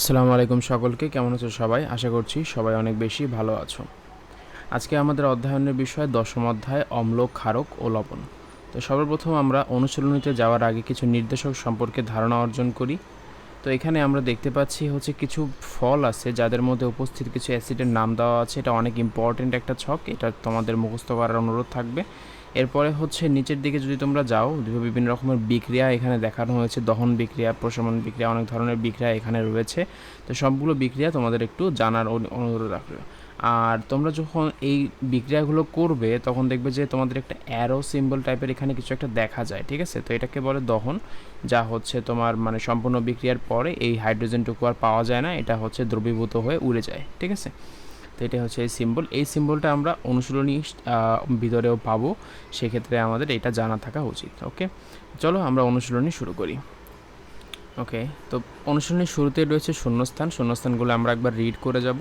আসসালামু আলাইকুম সকলকে, কেমন আছো সবাই? আশা করছি সবাই অনেক বেশি ভালো আছো। আজকে আমাদের অধ্যয়নের বিষয় দশম অধ্যায়, অম্ল, ক্ষারক ও লবণ। তো সর্বপ্রথম আমরা অনুশীলনীতে যাওয়ার আগে কিছু নির্দেশক সম্পর্কে ধারণা অর্জন করি। তো এখানে আমরা দেখতে পাচ্ছি হচ্ছে কিছু ফল আছে যাদের মধ্যে উপস্থিত কিছু অ্যাসিডের নাম দেওয়া আছে। এটা অনেক ইম্পর্টেন্ট একটা ছক, এটা তোমাদের মুখস্থ করার অনুরোধ থাকবে। এরপরে হচ্ছে নিচের দিকে যদি তোমরা যাও বিভিন্ন রকমের বিক্রিয়া এখানে দেখানো হয়েছে, দহন বিক্রিয়া, প্রশমন বিক্রিয়া, অনেক ধরনের বিক্রিয়া এখানে রয়েছে। তো সবগুলো বিক্রিয়া তোমাদের একটু জানার অনু- অনুরোধ রাখবে। আর তোমরা যখন এই বিক্রিয়াগুলো করবে, তখন দেখবে যে তোমাদের একটা অ্যারো সিম্বল টাইপের এখানে কিছু একটা দেখা যায়, ঠিক আছে? তো এটাকে বলে দহন, যা হচ্ছে তোমার মানে সম্পূর্ণ বিক্রিয়ার পরে এই হাইড্রোজেনটুকু আর পাওয়া যায় না, এটা হচ্ছে দ্রবীভূত হয়ে উড়ে যায়, ঠিক আছে? তো এটা হচ্ছে এই সিম্বল এই সিম্বলটা আমরা অনুশীলনী ভিতরেও পাবো। সেক্ষেত্রে আমাদের এটা জানা থাকা উচিত, ওকে? চলো আমরা অনুশীলনী শুরু করি। ওকে, তো অনুশীলনীর শুরুতে রয়েছে শূন্যস্থান। শূন্যস্থানগুলো আমরা একবার রিড করে যাব।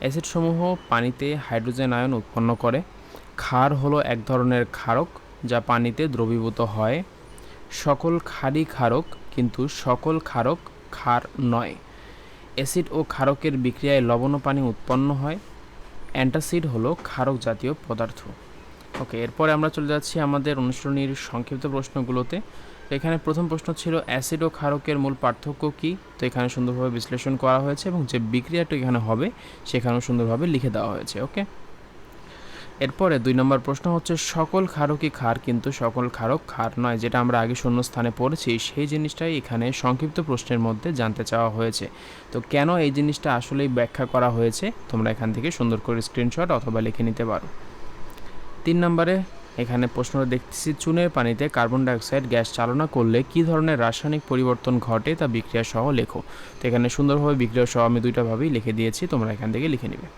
অ্যাসিডসমূহ পানিতে হাইড্রোজেন আয়ন উৎপন্ন করে। ক্ষার হলো এক ধরনের ক্ষারক, যা পানিতে দ্রবীভূত হয়। সকল ক্ষারই ক্ষারক, কিন্তু সকল ক্ষারক ক্ষার নয়। অ্যাসিড ও ক্ষারকের বিক্রিয়ায় লবণ পানি উৎপন্ন হয়। অ্যান্টাসিড হলো ক্ষারক জাতীয় পদার্থ। ওকে এরপরে আমরা চলে যাচ্ছি আমাদের অনুশীলনীর সংক্ষিপ্ত প্রশ্নগুলোতে। এখানে প্রথম প্রশ্ন ছিল, অ্যাসিড ও ক্ষারকের মূল পার্থক্য কি? তো এখানে সুন্দরভাবে বিশ্লেষণ করা হয়েছে এবং যে বিক্রিয়াটা এখানে হবে, সেখানেও সুন্দরভাবে লিখে দেওয়া হয়েছে ওকে এরপরে দুই নম্বর প্রশ্ন হচ্ছে, সকল ক্ষারকই ক্ষার কিন্তু সকল ক্ষারক ক্ষার নয়, যেটা আমরা আগে শূন্য স্থানে পড়েছি, সেই জিনিসটাই এখানে সংক্ষিপ্ত প্রশ্নের মধ্যে জানতে চাওয়া হয়েছে। তো কেন এই জিনিসটা আসলেই ব্যাখ্যা করা হয়েছে? তোমরা এখান থেকে সুন্দর করে স্ক্রিনশট অথবা লিখে নিতে পারো। তিন নম্বরে, এখানে প্রশ্নটা দেখতেছি, চুনের পানিতে কার্বন ডাইঅক্সাইড গ্যাস চালনা করলে কী ধরনের রাসায়নিক পরিবর্তন ঘটে তা বিক্রিয়া সহ লেখো। তো এখানে সুন্দরভাবে বিক্রিয়া সহ আমি দুইটাভাবেই লিখে দিয়েছি, তোমরা এখান থেকে লিখে নিবে।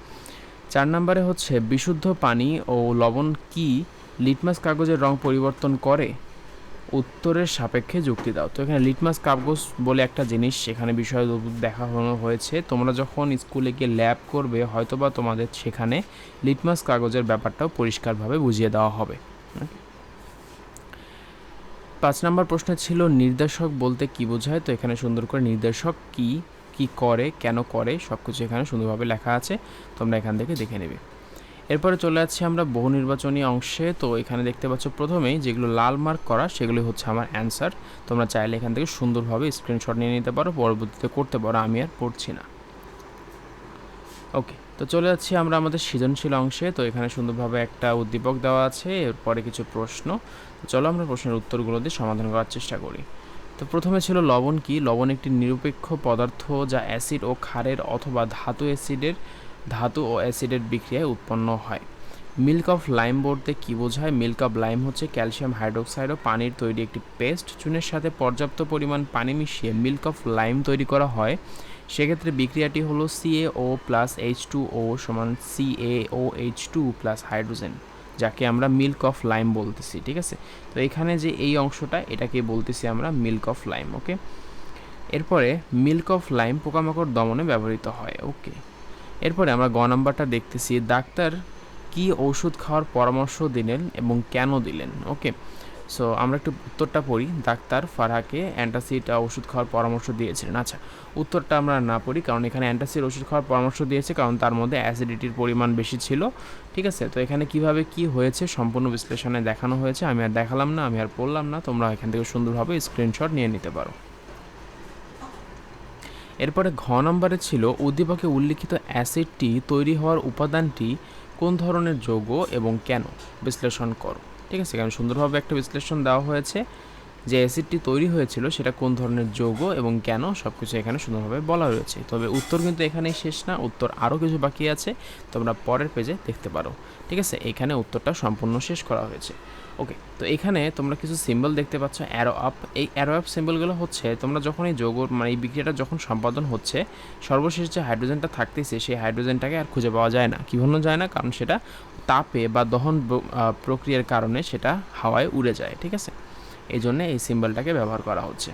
চার নম্বরে হচ্ছে বিশুদ্ধ পানি ও লবণ কি লিটমাস কাগজের রং পরিবর্তন করে? উত্তরের সাপেক্ষে যুক্তি দাও। তো এখানে লিটমাস কাগজ বলে একটা জিনিস, সেখানে বিষয় দেখানো হয়েছে। তোমরা যখন স্কুলে গিয়ে ল্যাব করবে, হয়তোবা তোমাদের সেখানে লিটমাস কাগজের ব্যাপারটাও পরিষ্কারভাবে বুঝিয়ে দেওয়া হবে। পাঁচ নম্বর প্রশ্ন ছিল, নির্দেশক বলতে কি বোঝায়? তো এখানে সুন্দর করে নির্দেশক কি কি করে, কেন করে সব কিছু এখানে সুন্দরভাবে লেখা আছে। তোমরা এখান থেকে দেখে নেবে। এরপরে চলে যাচ্ছি আমরা বহু নির্বাচনী অংশে। তো এখানে দেখতে পাচ্ছ প্রথমেই যেগুলো লাল মার্ক করা সেগুলো হচ্ছে আমার অ্যান্সার তোমরা চাইলে এখান থেকে সুন্দরভাবে স্ক্রিনশট নিয়ে নিতে পারো, পরবর্তীতে করতে পারো, আমি আর পড়ছি না। ওকে তো চলে যাচ্ছি আমরা আমাদের সৃজনশীল অংশে। তো এখানে সুন্দরভাবে একটা উদ্দীপক দেওয়া আছে, এরপরে কিছু প্রশ্ন। চলো আমরা প্রশ্নের উত্তরগুলো দিয়ে সমাধান করার চেষ্টা করি। তো প্রথমে ছিল লবণ কি? লবণ একটি নিরপেক্ষ পদার্থ যা অ্যাসিড ও ক্ষারের অথবা ধাতু অ্যাসিডের, ধাতু ও অ্যাসিডের বিক্রিয়ায় উৎপন্ন হয়। মিল্ক অফ লাইম বলতে কী বোঝায়? মিল্ক অফ লাইম হচ্ছে ক্যালসিয়াম হাইড্রোক্সাইড ও পানির তৈরি একটি পেস্ট চুনের সাথে পর্যাপ্ত পরিমাণ পানি মিশিয়ে মিল্ক অফ লাইম তৈরি করা হয়। সেক্ষেত্রে বিক্রিয়াটি হলো CAO plus H two O সমান CAO H two plus hydrogen যাকে আমরা মিল্ক অফ লাইম বলতেছি, ঠিক আছে? তো এখানে যে এই অংশটা, এটাকে বলতেছি আমরা মিল্ক অফ লাইম ওকে এরপরে মিল্ক অফ লাইম পোকামাকড় দমনে ব্যবহৃত হয় ওকে এরপরে আমরা গ নাম্বারটা দেখতেছি, ডাক্তার কি ওষুধ খাওয়ার পরামর্শ দিলেন এবং কেন দিলেন ওকে সো আমরা একটু উত্তরটা পড়ি। ডাক্তার ফারহাকে অ্যান্টাসিড ওষুধ খাওয়ার পরামর্শ দিয়েছিলেন। আচ্ছা উত্তরটা আমরা না পড়ি কারণ এখানে অ্যান্টাসিড ওষুধ খাওয়ার পরামর্শ দিয়েছে কারণ তার মধ্যে অ্যাসিডিটির পরিমাণ বেশি ছিল। ঠিক আছে? তো এখানে কীভাবে কি হয়েছে সম্পূর্ণ বিশ্লেষণে দেখানো হয়েছে। আমি আর দেখালাম না, আমি আর পড়লাম না। তোমরা এখান থেকে সুন্দরভাবে স্ক্রিনশট নিয়ে নিতে পারো। এরপরে ঘ নম্বরে ছিল, উদ্দীপকে উল্লিখিত অ্যাসিডটি তৈরি হওয়ার উপাদানটি কোন ধরনের যৌগ এবং কেন? বিশ্লেষণ করো। ঠিক আছে কারণ সুন্দরভাবে একটা বিশ্লেষণ দেওয়া হয়েছে। যে অ্যাসিডটি তৈরি হয়েছিল সেটা কোন ধরনের যৌগ এবং কেন সব কিছু এখানে সুন্দরভাবে বলা রয়েছে তবে উত্তর কিন্তু এখানেই শেষ না, উত্তর আরও কিছু বাকি আছে, তোমরা পরের পেজে দেখতে পারো। ঠিক আছে? এখানে উত্তরটা সম্পূর্ণ শেষ করা হয়েছে। ওকে তো এখানে তোমরা কিছু সিম্বল দেখতে পাচ্ছ অ্যারো আপ এই অ্যারো আপ সিম্বলগুলো হচ্ছে, তোমরা যখন এই যৌগ মানে এই বিক্রিয়াটা যখন সম্পাদন হচ্ছে, সর্বশেষ যে হাইড্রোজেনটা থাকতেছে, সেই হাইড্রোজেনটাকে আর খুঁজে পাওয়া যায় না। কী জন্য যায় না? কারণ সেটা তাপে বা দহন প্রক্রিয়ার কারণে সেটা হাওয়ায় উড়ে যায়। ঠিক আছে? এই জন্য এই সিম্বলটাকে ব্যবহার করা হচ্ছে।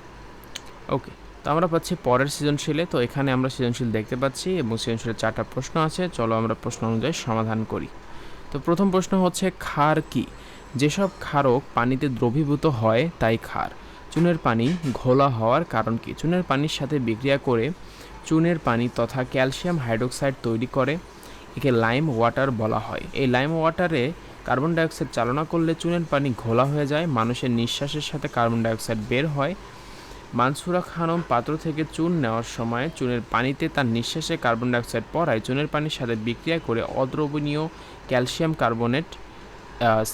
ওকে, তো আমরা পাচ্ছি পরের সৃজনশীলে, তো এখানে আমরা সৃজনশীল দেখতে পাচ্ছি এবং সৃজনশীলের চারটা প্রশ্ন আছে, চলো আমরা প্রশ্ন অনুযায়ী সমাধান করি। তো প্রথম প্রশ্ন হচ্ছে ক্ষার কি? যেসব ক্ষারক পানিতে দ্রবীভূত হয়, তাই ক্ষার। চুনের পানি ঘোলা হওয়ার কারণ কি? চুনের পানির সাথে বিক্রিয়া করে চুনের পানি তথা ক্যালসিয়াম হাইড্রোক্সাইড তৈরি করে, একে লাইম ওয়াটার বলা হয়। এই লাইম ওয়াটারে কার্বন ডাইঅক্সাইড চালনা করলে চুনের পানি ঘোলা হয়ে যায়, মানুষের নিঃশ্বাসের সাথে কার্বন ডাইঅক্সাইড বের হয়। মানসুরা খানম পাত্র থেকে চুন নেওয়ার সময় চুনের পানিতে তার নিঃশ্বাসে কার্বন ডাইঅক্সাইড পড়ায়, চুনের পানির সাথে বিক্রিয়া করে অদ্রবণীয় ক্যালসিয়াম কার্বনেট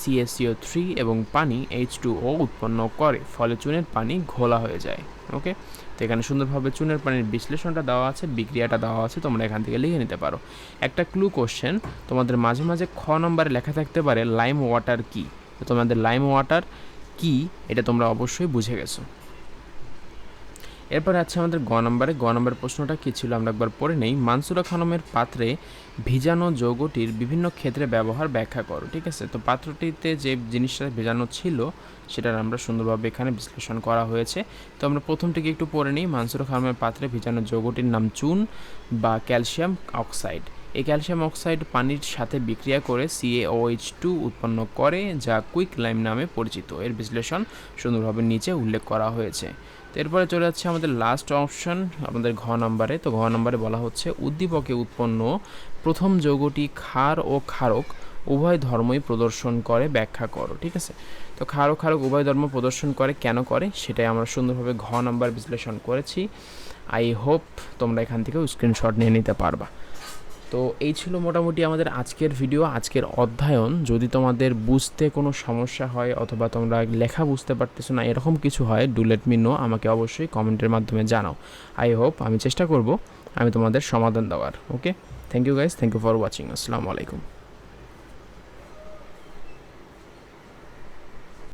সিএসিও থ্রি এবং পানি এইচ টু ও উৎপন্ন করে, ফলে চুনের পানি ঘোলা হয়ে যায় ওকে তো এখানে সুন্দরভাবে চুনের পানির বিশ্লেষণটা দেওয়া আছে, বিক্রিয়াটা দেওয়া আছে, তোমরা এখান থেকে লিখে নিতে পারো। একটা ক্লু কোশ্চেন তোমাদের মাঝে মাঝে খ নম্বরে লেখা থাকতে পারে লাইম ওয়াটার কী? তো তোমাদের লাইম ওয়াটার কী? এটা তোমরা অবশ্যই বুঝে গেছো। এরপর আছে আমাদের গ নম্বরে। গ নম্বর প্রশ্নটা কী ছিল? আমরা একবার পড়ে নেই। মানসুরা খানমের পাত্রে ভিজানো যৌগটির বিভিন্ন ক্ষেত্রে ব্যবহার ব্যাখ্যা করো, ঠিক আছে? তো পাত্রটিতে যে জিনিসটা ভেজানো ছিল, সেটার আমরা সুন্দরভাবে এখানে বিশ্লেষণ করা হয়েছে। তো আমরা প্রথমটিকে একটু পড়ে নিই। মানসুরা খানমের পাত্রে ভিজানো যৌগটির নাম চুন বা ক্যালসিয়াম অক্সাইড। এই ক্যালসিয়াম অক্সাইড পানির সাথে বিক্রিয়া করে সিএওএইচ টু উৎপন্ন করে, যা কুইক লাইম নামে পরিচিত। এর বিশ্লেষণ সুন্দরভাবে নিচে উল্লেখ করা হয়েছে। এরপরে চলে যাচ্ছে আমাদের লাস্ট অপশন আমাদের ঘ নম্বরে। তো ঘ নম্বরে বলা হচ্ছে, উদ্দীপকে উৎপন্ন প্রথম যৌগটি ক্ষার ও ক্ষারক উভয় ধর্মই প্রদর্শন করে, ব্যাখ্যা করো, ঠিক আছে? তো ও ক্ষারক উভয় ধর্ম প্রদর্শন করে, কেন করে? সেটাই আমরা সুন্দরভাবে ঘ নম্বর বিশ্লেষণ করেছি। আই হোপ তোমরা এখান থেকেও স্ক্রিনশট নিয়ে নিতে পারবা। তো এই ছিল মোটামুটি আমাদের আজকের ভিডিও আজকের অধ্যয়ন। যদি তোমাদের বুঝতে কোনো সমস্যা হয় অথবা তোমরা লেখা বুঝতে পারতেছো না, এরকম কিছু হয় ডু লেট মি নো আমাকে অবশ্যই কমেন্টের মাধ্যমে জানাও। আই হোপ আমি চেষ্টা করব, আমি তোমাদের সমাধান দেওয়ার okay thank you guys thank you for watching আসসালামু আলাইকুম।